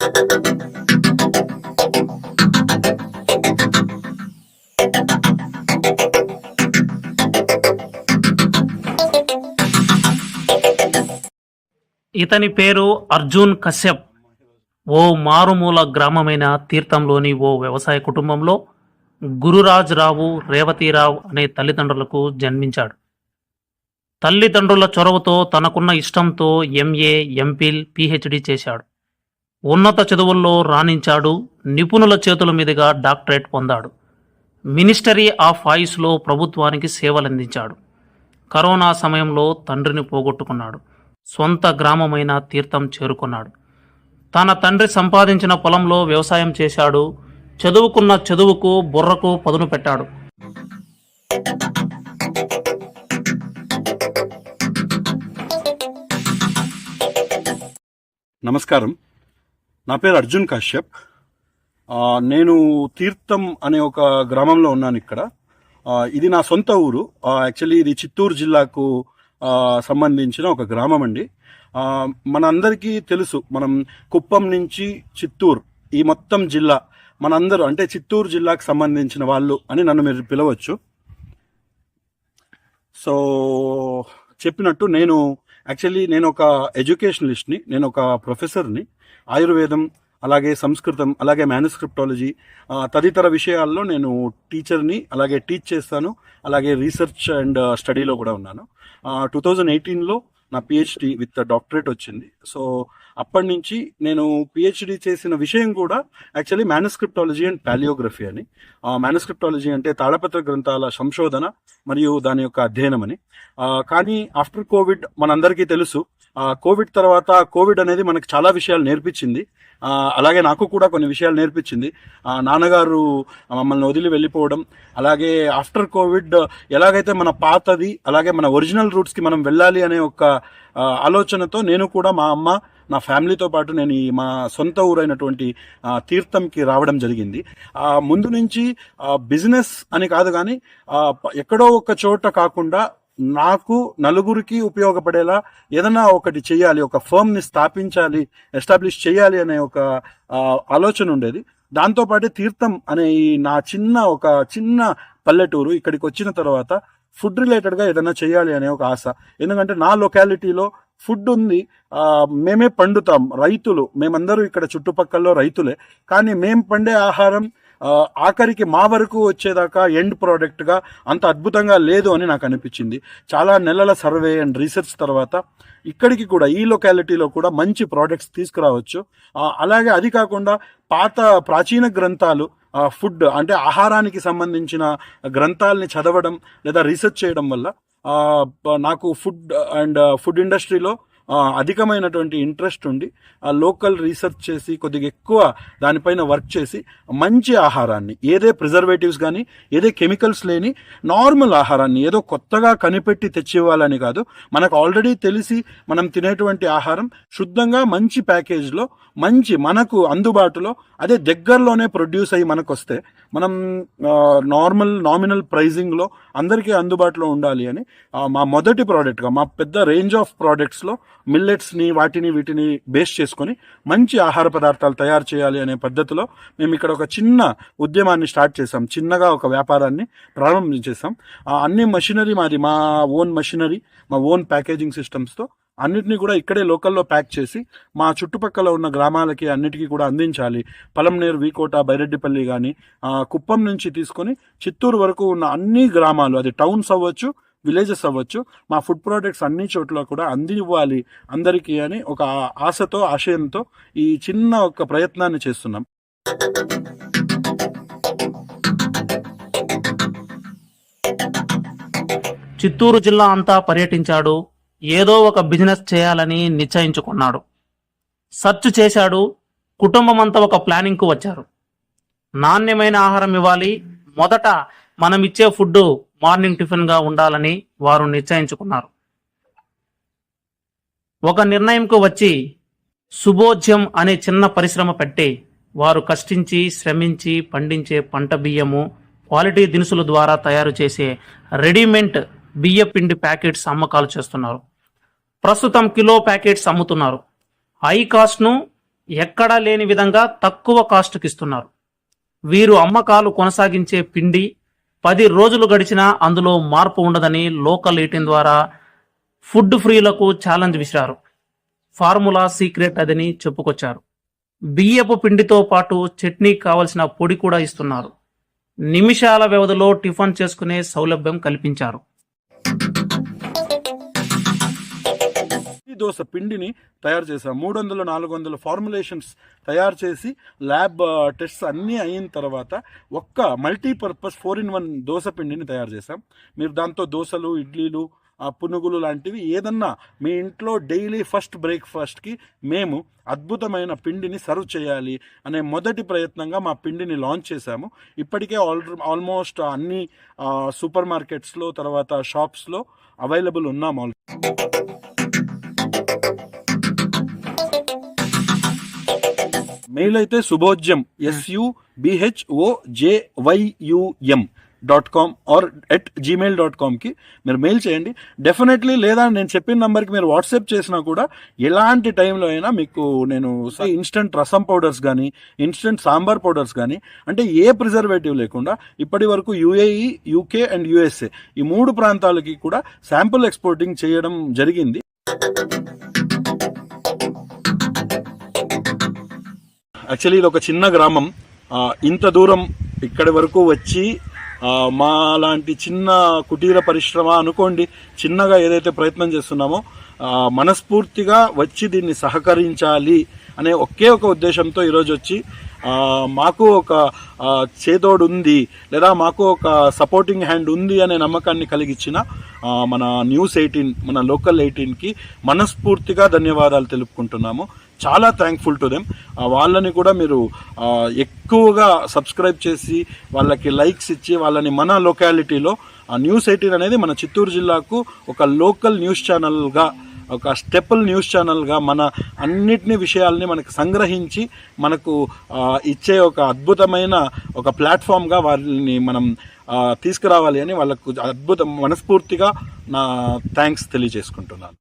ఇతని పేరు అర్జున్ కశ్యప్. ఓ మారుమూల గ్రామమైన తీర్థంలోని ఓ వ్యవసాయ కుటుంబంలో గురురాజ్ రావు రేవతీరావు అనే తల్లిదండ్రులకు జన్మించాడు. తల్లిదండ్రుల చొరవతో తనకున్న ఇష్టంతో ఎంఏ ఎంపిల్ పిహెచ్డి చేశాడు. ఉన్నత చదువుల్లో రాణించాడు నిపుణుల చేతుల మీదుగా డాక్టరేట్ పొందాడు. మినిస్టరీ ఆఫ్ ఆయుష్లో ప్రభుత్వానికి సేవలందించాడు. కరోనా సమయంలో తండ్రిని పోగొట్టుకున్నాడు. సొంత గ్రామమైన తీర్థం చేరుకున్నాడు. తన తండ్రి సంపాదించిన పొలంలో వ్యవసాయం చేశాడు. చదువుకున్న చదువుకు బుర్రకు పదును పెట్టాడు. నమస్కారం. నా పేరు అర్జున్ కాశ్యప్. నేను తీర్థం అనే ఒక గ్రామంలో ఉన్నాను ఇక్కడ. ఇది నా సొంత ఊరు. యాక్చువల్లీ ఇది చిత్తూరు జిల్లాకు సంబంధించిన ఒక గ్రామం అండి. మనందరికీ తెలుసు మనం కుప్పం నుంచి చిత్తూరు ఈ మొత్తం జిల్లా మనందరూ అంటే చిత్తూరు జిల్లాకు సంబంధించిన వాళ్ళు అని నన్ను మీరు పిలవచ్చు. సో చెప్పినట్టు నేను యాక్చువల్లీ నేను ఒక ఎడ్యుకేషనలిస్ట్ని నేను ఒక ప్రొఫెసర్ని ఆయుర్వేదం అలాగే సంస్కృతం అలాగే మ్యానుస్క్రిప్టాలజీ తదితర విషయాల్లో నేను టీచర్ని అలాగే టీచ్ చేస్తాను అలాగే రీసెర్చ్ అండ్ స్టడీలో కూడా ఉన్నాను. టూ థౌజండ్ ఎయిటీన్లో నా పిహెచ్డి విత్ డాక్టరేట్ వచ్చింది. సో అప్పటి నుంచి నేను పిహెచ్డి చేసిన విషయం కూడా యాక్చువల్లీ మ్యానుస్క్రిప్టాలజీ అండ్ పాలియోగ్రఫీ అని. మ్యానుస్క్రిప్టాలజీ అంటే తాళపత్ర గ్రంథాల సంశోధన మరియు దాని యొక్క అధ్యయనం అని. కానీ ఆఫ్టర్ కోవిడ్ మనందరికీ తెలుసు ఆ, కోవిడ్ తర్వాత కోవిడ్ అనేది మనకు చాలా విషయాలు నేర్పించింది. అలాగే నాకు కూడా కొన్ని విషయాలు నేర్పించింది. నాన్నగారు మమ్మల్ని వదిలి వెళ్ళిపోవడం అలాగే ఆఫ్టర్ కోవిడ్ ఎలాగైతే మన పాతది అలాగే మన ఒరిజినల్ రూట్స్కి మనం వెళ్ళాలి అనే ఒక ఆలోచనతో నేను కూడా మా అమ్మ నా ఫ్యామిలీతో పాటు నేను ఈ మా సొంత ఊరైనటువంటి తీర్థంకి రావడం జరిగింది. ముందు నుంచి బిజినెస్ అని కాదు కానీ ఎక్కడో ఒక చోట కాకుండా నాకు నలుగురికి ఉపయోగపడేలా ఏదైనా ఒకటి చేయాలి ఒక ఫర్మ్ని స్థాపించాలి ఎస్టాబ్లిష్ చేయాలి అనే ఒక ఆలోచన ఉండేది. దాంతోపాటు తీర్థం అనే ఈ నా చిన్న ఒక చిన్న పల్లెటూరు ఇక్కడికి వచ్చిన తర్వాత ఫుడ్ రిలేటెడ్గా ఏదైనా చేయాలి అనే ఒక ఆశ. ఎందుకంటే నా లొకాలిటీలో ఫుడ్ ఉంది మేమే పండుతాం రైతులు. మేమందరూ ఇక్కడ చుట్టుపక్కల రైతులే. కానీ మేము పండే ఆహారం ఆఖరికి మా వరకు వచ్చేదాకా ఎండ్ ప్రోడక్ట్గా అంత అద్భుతంగా లేదు అని నాకు అనిపించింది. చాలా నెలల సర్వే అండ్ రీసెర్చ్ తర్వాత ఇక్కడికి కూడా ఈ లొకాలిటీలో కూడా మంచి ప్రోడక్ట్స్ తీసుకురావచ్చు. అలాగే అది కాకుండా పాత ప్రాచీన గ్రంథాలు ఫుడ్ అంటే ఆహారానికి సంబంధించిన గ్రంథాలని చదవడం లేదా రీసెర్చ్ చేయడం వల్ల నాకు ఫుడ్ అండ్ ఫుడ్ ఇండస్ట్రీలో అధికమైనటువంటి ఇంట్రెస్ట్ ఉండి ఆ లోకల్ రీసెర్చ్ చేసి కొద్దిగా ఎక్కువ దానిపైన వర్క్ చేసి మంచి ఆహారాన్ని ఏదే ప్రిజర్వేటివ్స్ కానీ ఏదే కెమికల్స్ లేని నార్మల్ ఆహారాన్ని ఏదో కొత్తగా కనిపెట్టి తెచ్చివ్వాలని కాదు మనకు ఆల్రెడీ తెలిసి మనం తినేటువంటి ఆహారం శుద్ధంగా మంచి ప్యాకేజ్లో మంచి మనకు అందుబాటులో అదే దగ్గరలోనే ప్రొడ్యూస్ అయ్యి మనకు వస్తే మనం నార్మల్ నామినల్ ప్రైజింగ్లో అందరికీ అందుబాటులో ఉండాలి అని మా మొదటి ప్రోడక్ట్గా మా పెద్ద రేంజ్ ఆఫ్ ప్రోడక్ట్స్లో మిల్లెట్స్ని వాటిని వీటిని బేస్ చేసుకొని మంచి ఆహార పదార్థాలు తయారు చేయాలి అనే పద్ధతిలో మేము ఇక్కడ ఒక చిన్న ఉద్యమాన్ని స్టార్ట్ చేసాం చిన్నగా ఒక వ్యాపారాన్ని ప్రారంభించేసాం ఆ, అన్ని మషినరీ మాది మా ఓన్ మషినరీ మా ఓన్ ప్యాకేజింగ్ సిస్టమ్స్తో అన్నిటినీ కూడా ఇక్కడే లోకల్లో ప్యాక్ చేసి మా చుట్టుపక్కల ఉన్న గ్రామాలకి అన్నిటికీ కూడా అందించాలి. పలంనేరు వీకోట బైరెడ్డిపల్లి కానీ కుప్పం నుంచి తీసుకొని చిత్తూరు వరకు ఉన్న అన్ని గ్రామాలు అది టౌన్స్ అవ్వచ్చు విలేజెస్ అవ్వచ్చు. మా ఫుడ్ ప్రోడక్ట్స్ అన్ని చోట్ల కూడా అందివ్వాలి అందరికీ అని ఒక ఆశతో ఆశయంతో ఈ చిన్న ఒక ప్రయత్నాన్ని చేస్తున్నాం. చిత్తూరు జిల్లా అంతా పర్యటించాడు. ఏదో ఒక బిజినెస్ చేయాలని నిశ్చయించుకున్నాడు. సెర్చ్ చేశాడు. కుటుంబం అంతా ఒక ప్లానింగ్కు వచ్చారు. నాణ్యమైన ఆహారం ఇవ్వాలి. మొదట మనం ఇచ్చే ఫుడ్ మార్నింగ్ టిఫిన్గా ఉండాలని వారు నిశ్చయించుకున్నారు. ఒక నిర్ణయంకు వచ్చి శుభోజ్యం అనే చిన్న పరిశ్రమ పెట్టి వారు కష్టించి శ్రమించి పండించే పంట బియ్యము క్వాలిటీ దినుసుల ద్వారా తయారు చేసే రెడీమేడ్ బియ్య పిండి ప్యాకెట్స్ అమ్మకాలు చేస్తున్నారు. ప్రస్తుతం కిలో ప్యాకెట్స్ అమ్ముతున్నారు. హై కాస్ట్ను ఎక్కడా లేని విధంగా తక్కువ కాస్ట్కి ఇస్తున్నారు వీరు అమ్మకాలు కొనసాగించే పిండి పది రోజులు గడిచినా అందులో మార్పు ఉండదని లోకల్ ఎయిటీన్ ద్వారా ఫుడ్ ఫ్రీలకు ఛాలెంజ్ విసిరారు. ఫార్ములా సీక్రెట్ అదని చెప్పుకొచ్చారు. బియ్యపు పిండితో పాటు చట్నీ కావలసిన పొడి కూడా ఇస్తున్నారు. నిమిషాల వ్యవధిలో టిఫిన్ చేసుకునే సౌలభ్యం కల్పించారు. దోశ పిండిని తయారు చేశాం. మూడు వందల నాలుగు వందల ఫార్ములేషన్స్ తయారు చేసి ల్యాబ్ టెస్ట్స్ uh, అన్నీ అయిన తర్వాత ఒక్క multipurpose four in one dosa పిండిని తయారు చేసాం మీరు దాంతో దోశలు ఇడ్లీలు పునుగులు లాంటివి ఏదన్నా మీ ఇంట్లో డైలీ ఫస్ట్ బ్రేక్ఫాస్ట్కి మేము అద్భుతమైన పిండిని సర్వ్ చేయాలి అనే మొదటి ప్రయత్నంగా మా పిండిని లాంచ్ చేశాము. ఇప్పటికే ఆల్ ఆల్మోస్ట్ అన్ని uh, సూపర్ మార్కెట్స్లో తర్వాత షాప్స్లో అవైలబుల్ ఉన్నాం ఆల్ మెయిల్ అయితే Subhojyam S U B H O J Y U M dot com or at Gmail dot కామ్కి మీరు మెయిల్ చేయండి. డెఫినెట్లీ లేదా నేను చెప్పిన నెంబర్కి మీరు వాట్సాప్ చేసినా కూడా ఎలాంటి టైంలో అయినా మీకు నేను ఇన్స్టెంట్ రసం పౌడర్స్ కానీ ఇన్స్టెంట్ సాంబార్ పౌడర్స్ కానీ అంటే ఏ ప్రిజర్వేటివ్ లేకుండా ఇప్పటి వరకు యుఏఈ యూకే అండ్ యుఎస్ఏ ఈ మూడు ప్రాంతాలకి కూడా శాంపుల్ ఎక్స్పోర్టింగ్ చేయడం జరిగింది. యాక్చువల్లీ ఇది ఒక చిన్న గ్రామం. ఇంత దూరం ఇక్కడి వరకు వచ్చి మా లాంటి చిన్న కుటీర పరిశ్రమ అనుకోండి చిన్నగా ఏదైతే ప్రయత్నం చేస్తున్నామో మనస్ఫూర్తిగా వచ్చి దీన్ని సహకరించాలి అనే ఒకే ఒక ఉద్దేశంతో ఈరోజు వచ్చి మాకు ఒక ఆ, చేదోడు ఉంది లేదా మాకు ఒక సపోర్టింగ్ హ్యాండ్ ఉంది అనే నమ్మకాన్ని కలిగించిన మన న్యూస్ ఎయిటీన్ మన లోకల్ ఎయిటీన్కి మనస్ఫూర్తిగా ధన్యవాదాలు తెలుపుకుంటున్నాము. చాలా థ్యాంక్ఫుల్ టు దెమ్ వాళ్ళని కూడా మీరు ఎక్కువగా సబ్స్క్రైబ్ చేసి వాళ్ళకి లైక్స్ ఇచ్చి వాళ్ళని మన లొకాలిటీలో ఆ న్యూస్ ఎయిటీన్ అనేది మన చిత్తూరు జిల్లాకు ఒక లోకల్ న్యూస్ ఛానల్గా ఒక స్టెపుల్ న్యూస్ ఛానల్గా మన అన్నిటిని విషయాల్ని మనకు సంగ్రహించి మనకు ఇచ్చే ఒక అద్భుతమైన ఒక ప్లాట్ఫామ్గా వాళ్ళని మనం తీసుకురావాలి అని వాళ్ళకు అద్భుతం మనస్ఫూర్తిగా నా థ్యాంక్స్ తెలియజేసుకుంటున్నాను.